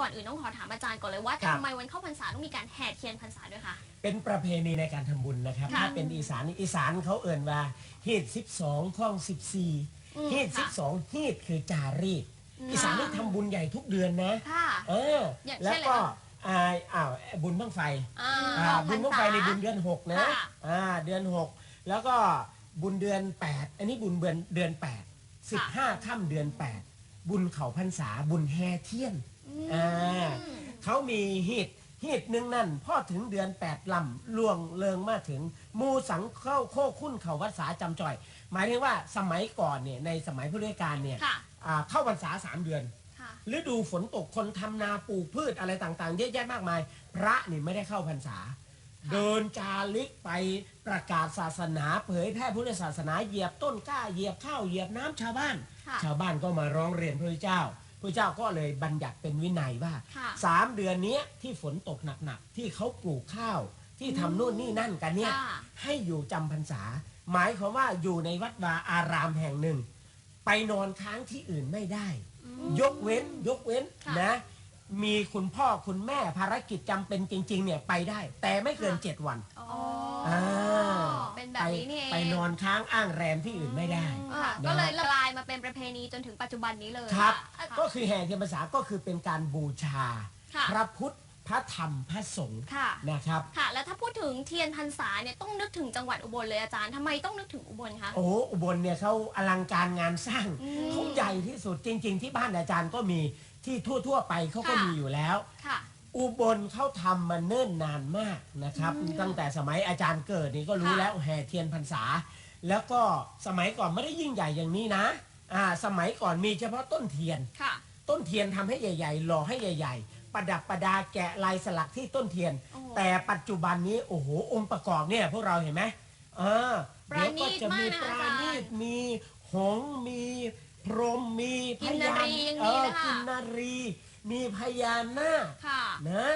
ก่อนอื่นต้องขอถามอาจารย์ก่อนเลยว่าครับ ทำไมวันเข้าพรรษาต้องมีการแห่เทียนพรรษาด้วยคะ เป็นประเพณีในการทำบุญนะครับ ค่ะถ้าเป็นอีสานอีสานเขาเอ่นว่าฮีด12ข้องอืม14ฮีดค่ะ12ฮีดคือจารีตอืม อีสานนี่ทำบุญใหญ่ทุกเดือนนะค่ะ เอออย่างเช่นแล้วอะไรก็บ้างอ่าอ้าวบุญบั้งไฟอ่าอ่าออกบุญบั้งไฟในบุญเดือนหกนะค่ะ อ่าเดือนหกแล้วก็บุญเดือนแปดอันนี้บุญเดือนเดือนแปดสิบห้าค่ำเดือนแปดบุญเขาพรรษาบุญแห่เทียน อ่าเขามีฮีดฮีดหนึ่งนั่นพ่อถึงเดือนแปดลำล่วงเลิงมาถึงหมูสังเข้าโคคุ้นเขาวัดสาจำจ่อย หมายถึงว่าสมัยก่อนเนี่ยในสมัยพุทธกาลเนี่ยค่ะ อ่าเข้าพรรษาสามเดือนค่ะฤดูฝนตกคนทำนาปลูกพืชอะไรต่างๆเยอะแยะมากมาย พระนี่ไม่ได้เข้าพรรษา เดินจาริกไปประกาศศาสนา เผยแพร่พุทธศาสนาเหยียบต้นกล้าเหยียบข้าวเหยียบน้ำชาวบ้าน ค่ะ ชาวบ้านก็มาร้องเรียนพระเจ้า พระเจ้าก็เลยบัญญัติเป็นวินัยว่าค่ะสามเดือนเนี้ยที่ฝนตกหนักๆที่เขาปลูกข้าวที่ทำนู่นนี่นั่นกันเนี่ยค่ะให้อยู่จำพรรษา หมายความว่าอยู่ในวัดวาอารามแห่งหนึ่ง ไปนอนค้างที่อื่นไม่ได้ ยกเว้นยกเว้นค่ะนะมีคุณพ่อคุณแม่ภารกิจจำเป็นจริง ๆ เนี่ยไปได้ แต่ไม่เกินค่ะเจ็ดวันอ๋ออ่าเป็น แบบนี้นี่เองไปนอนค้างอ้างแรมที่อื่นไม่ได้ ค่ะนะ ก็เลยกลายมาเป็นประเพณีจนถึงปัจจุบันนี้เลยครับ ค่ะ ก็คือแห่เทียนพรรษาก็คือเป็นการบูชา ค่ะ พระพุทธพระธรรมพระสงฆ์ค่ะ นะครับ ค่ะ แล้วถ้าพูดถึงเทียนพรรษาเนี่ยต้องนึกถึงจังหวัดอุบลเลยอาจารย์ทำไมต้องนึกถึงอุบลคะ โอ้โหอุบลเนี่ยเขาอลังการงานสร้างอืมเขาใหญ่ที่สุดจริง ๆ ที่บ้านอาจารย์ก็มีที่ทั่ว ๆ ไปเขาก็ค่ะ มีอยู่แล้ว ค่ะ อุบลเขาทำมาเนิ่นนานมากนะครับ ตั้งแต่สมัยอาจารย์เกิดนี่ก็รู้ค่ะแล้วแห่เทียนพรรษา แล้วก็สมัยก่อนไม่ได้ยิ่งใหญ่อย่างนี้นะอ่าสมัยก่อนมีเฉพาะต้นเทียน ค่ะ ต้นเทียนทำให้ใหญ่ๆหล่อให้ใหญ่ ๆ ประดับประดาแกะลายสลักที่ต้นเทียน โอ้โหแต่ปัจจุบันนี้โอ้โหองค์ประกอบเนี่ยพวกเราเห็นไหมเออประณีตเดี๋ยวก็จะมีมากปนะราอาจารย์ณีตมีหงส์มี พรหมมีพกินนญารียังมีเออเลยค่ะกินนารี มีพญานาคค่ะนะ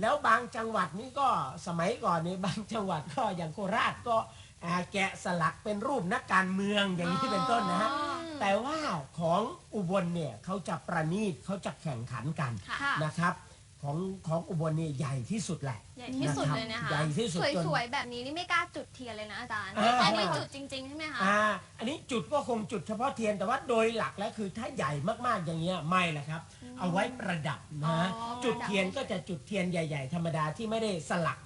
แล้วบางจังหวัดนี่ก็สมัยก่อนนี่บางจังหวัดก็อย่างโคราชก็อ่าแกะสลักเป็นรูปนักการเมืองอย่างนี้เป็นต้นนะฮะอ๋อแต่ว่าของอุบลเนี่ยเขาจะประณีตเขาจะแข่งขันกันค่ะนะครับ ของของอุบลนี่ใหญ่ที่สุดแหละ ใหญ่ที่สุดเลยนะคะใหญ่ที่สุดจน สวยๆแบบนี้นี่ไม่กล้าจุดเทียนเลยนะอาจารย์อ่า อันนี้จุดจริงๆใช่ไหมคะ อ่าอันนี้จุดก็คงจุดเฉพาะเทียนแต่ว่าโดยหลักแล้วคือถ้าใหญ่มากๆอย่างเงี้ยไม่ละครับ เอาไว้ประดับอ๋นะอจุดเทียนก็จะจุดเทียนใหญ่ ๆ ธรรมดาที่ไม่ได้สลัก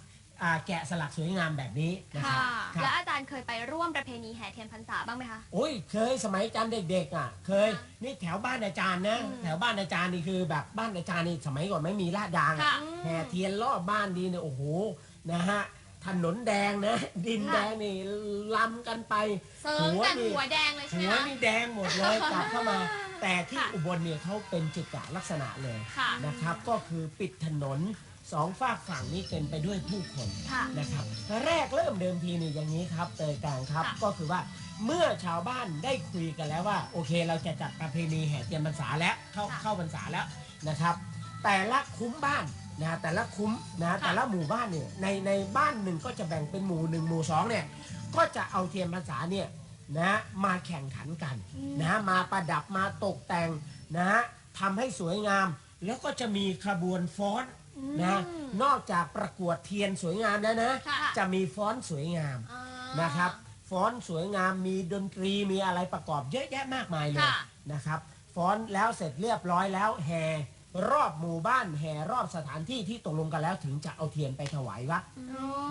อ่าแกะสลักสวยงามแบบนี้นะคค่ะรับคแล้รัวบอาจารย์เคยไปร่วมประเพณีแห่เทียนพรรษาบ้างไหมคะ โอ้ยเคยสมัยอาจารย์เด็กๆอะเคยค่ะนี่แถวบ้านอาจารย์นะอืม แถวบ้านอาจารย์นี่คือแบบบ้านอาจารย์นี่สมัยก่อนไม่มีลาดยางอะ ค่ะ แห่เทียนรอบบ้านดีเนี่ยโอ้โหนะฮะถนนแดงนะ ดินค่ะแดงนี่ลำกันไป เซิร์ฟกันหัวแดงเลยใช่ไหมหัวคะ นี่แดงหมดเลยกลับเข้ามา แต่ที่ค่ะ อุบลเนี่ยเขาเป็นจิตลักษณะเลยค่ะ นะครับ ก็คือปิดถนน สองฝากฝั่งนี้เต็มไปด้วยผู้คนค่ะนะครับแรกเริ่มเดิมทีนี่อย่างนี้ครับเตยกลางครับ ค่ะ ก็คือว่าเมื่อชาวบ้านได้คุยกันแล้วว่า โอเคเราจะจัดประเพณีแห่เทียนพรรษาแล้วเข้าค่ะเข้าพรรษาแล้วนะครับ แต่ละคุ้มบ้านนะแต่ละคุ้มนะแต่ละหมู่บ้านเนี่ยในในบ้านหนึ่งก็จะแบ่งเป็นหมู่หนึ่งหมู่สองเนี่ยก็จะเอาเทียนพรรษาเนี่ยนะมาแข่งขันกันอืมนะมาประดับมาตกแต่งนะทำให้สวยงาม แล้วก็จะมีขบวนฟ้อน นะอืมนอกจากประกวดเทียนสวยงามแล้วนะ ค่ะจะมีฟ้อนสวยงามอ่านะครับฟ้อนสวยงามมีดนตรีมีอะไรประกอบเยอะแยะมากมายเลยค่ะ นะครับฟ้อนแล้วเสร็จเรียบร้อยแล้วแห่ รอบหมู่บ้านแห่รอบสถานที่ที่ตกลงกันแล้วถึงจะเอาเทียนไปถวายวัด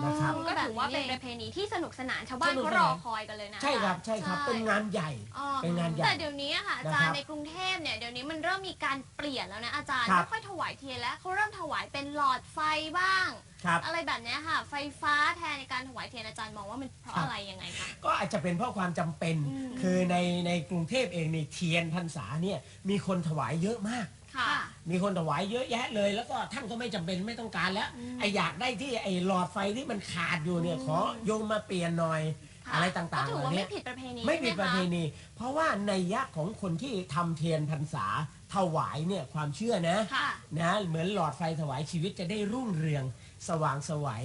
นะครับ ก็ถือว่าเป็นประเพณีที่สนุกสนานชาวบ้านสนุกเขาสนานรอคอยกันเลยนะ ใช่ครับใช่ครับเป็นงานใหญ่อ๋อเป็นงานใหญ่ แต่เดี๋ยวนี้อะค่ะอาจารนะครับย์ในกรุงเทพเนี่ยเดี๋ยวนี้มันเริ่มมีการเปลี่ยนแล้วนะอาจารย์ครับ ไม่ค่อยถวายเทียนแล้วเขาเริ่มถวายเป็นหลอดไฟบ้าง ครับ อะไรแบบเนี้ยค่ะ ไฟฟ้าแทนในการถวายเทียนอาจารย์มองว่ามันเพราะครับอะไรยังไงคะ ก็อาจจะเป็นเพราะความจำเป็น อืม คือในในกรุงเทพเองในเทียนพรรษาเนี่ยมีคนถวายเยอะมาก ค่ะ มีคนถวายเยอะแยะเลย แล้วก็ท่านก็ไม่จำเป็นไม่ต้องการแล้วอืมไออยากได้ที่ไอหลอดไฟที่มันขาดอยู่เนี่ยอืม ขอโยมมาเปลี่ยนหน่อยค่ะอะไรต่างๆก็ถือว่าเหล่ไม่นี้ผิดประเพณีไม่ผิดใช่ประหเพคณี เพราะว่าในยักษ์ของคนที่ทำเทียนพรรษาถวายเนี่ยความเชื่อนะ ค่ะ นะเหมือนหลอดไฟถวายชีวิตจะได้รุ่งเรือง สว่างไสวัย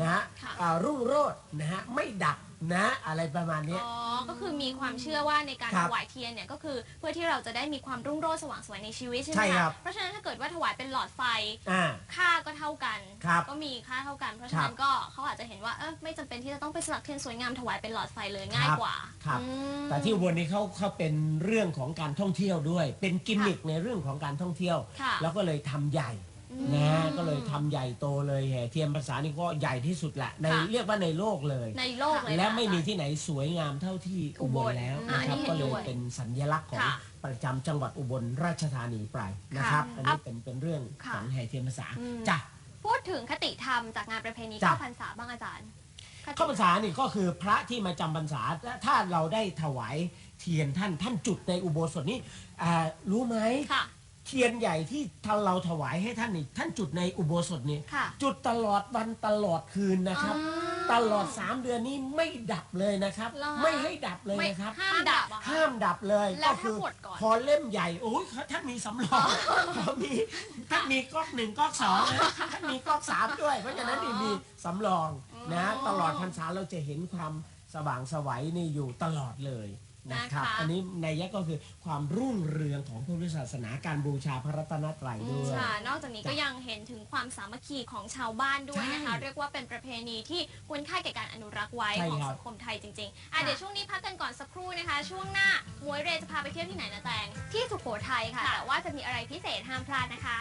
นะฮะค่ะ อ่ารุ่งโรจน์นะฮะไม่ดับนะอะไรประมาณเนี้ย อ๋อ ก็คือมีความเชื่อว่าในการครัถบวายเทียนเนี่ยก็คือเพื่อที่เราจะได้มีความรุ่งโรจน์สว่างไสวยในชีวิตใช่ไหมใช่ครัคะบ เพราะฉะนั้นถ้าเกิดว่าถวายเป็นหลอดไฟอ่า ค่าก็เท่ากัน ครับก็มีค่าเท่ากัน เพราะฉะนั้นก็เขาอาจจะเห็นว่าเออไม่จำเป็นที่จะต้องไปสลักเทียนสวยงามถวายเป็นหลอดไฟเลยง่ายกว่าครับ อืม แต่ที่อุบลนี้เขาเขาเป็นเรื่องของการท่องเที่ยวด้วย เป็นกิมมิคในเรื่องของการท่องเที่ยว ค่ะ แล้วก็เลยทำใหญ่ อืมนะก็เลยทำใหญ่โตเลยแห่เทียมภาษานี่ก็ใหญ่ที่สุดแหละในค่ะ เรียกว่าในโลกเลย ในโลกเลยนะและไม่มีอาจารย์ที่ไหนสวยงามเท่าที่อุบลแล้วอ่านะครับอันนี้ก็เห็นเลด้วยยเป็นสัญลักษณ์ของค่ะประจำจังหวัดอุบลราชธานีไปนะครับ ค่ะอันนี้เป็นเป็นเรื่องค่ะของแห่เทียมภาษาอืม จ้ะ พูดถึงคติธรรมจากงานประเพณีจ้ะ เข้าพรรษาบ้างอาจารย์คติข้าพรรษานี่ก็คือพระที่มาจำพรรษาและถ้าเราได้ถวายเทียนท่านท่านจุดในอุโบสถนี้อ่ารู้ไหมค่ะ เทียนใหญ่ที่ท่านเราถวายให้ท่านนี่ท่านจุดในอุโบสถนี้ค่ะ จุดตลอดวันตลอดคืนนะครับ อ๋อตลอด 3 เดือนนี้ไม่ดับเลยนะครับ เหรอไม่ให้ดับเลยไม่นะครับ ห้ามดับอะค่ะ ห้ามดับเลยแล้วก็คือถ้าหมดก่อน พอเล่มใหญ่โอ้ยท่านมีสำรองพอมีท่านมีก๊อกหนึ่งก๊อกสองนะท่านมีก๊อกสามด้วย เพราะฉะนั้นนี่มีสำรองนะอ๋อตลอดพรรษาเราจะเห็นความสว่างไสวัยนี่อยู่ตลอดเลย นะครับ นะคะ อันนี้ในยะก็คือความรุ่งเรืองของพุทธศาสนาการบูชาพระรัตนตรัยด้วย ค่ะ นอกจากนี้ก็ยังเห็นถึงความสามัคคีของชาวบ้านด้วยนะคะ ใช่เรียกว่าเป็นประเพณีที่ควรค่าแก่การอนุรักษ์ไว้ใช่ของครับ สังคมไทยจริงๆอะเดี๋ยวช่วงนี้พักกันก่อนสักครู่นะคะ ช่วงหน้ามวยเรจะพาไปเที่ยวที่ไหนนะแตงที่สุโขทัยค่ะ แต่ว่าจะมีอะไรพิเศษห้ามพลาดนะคะ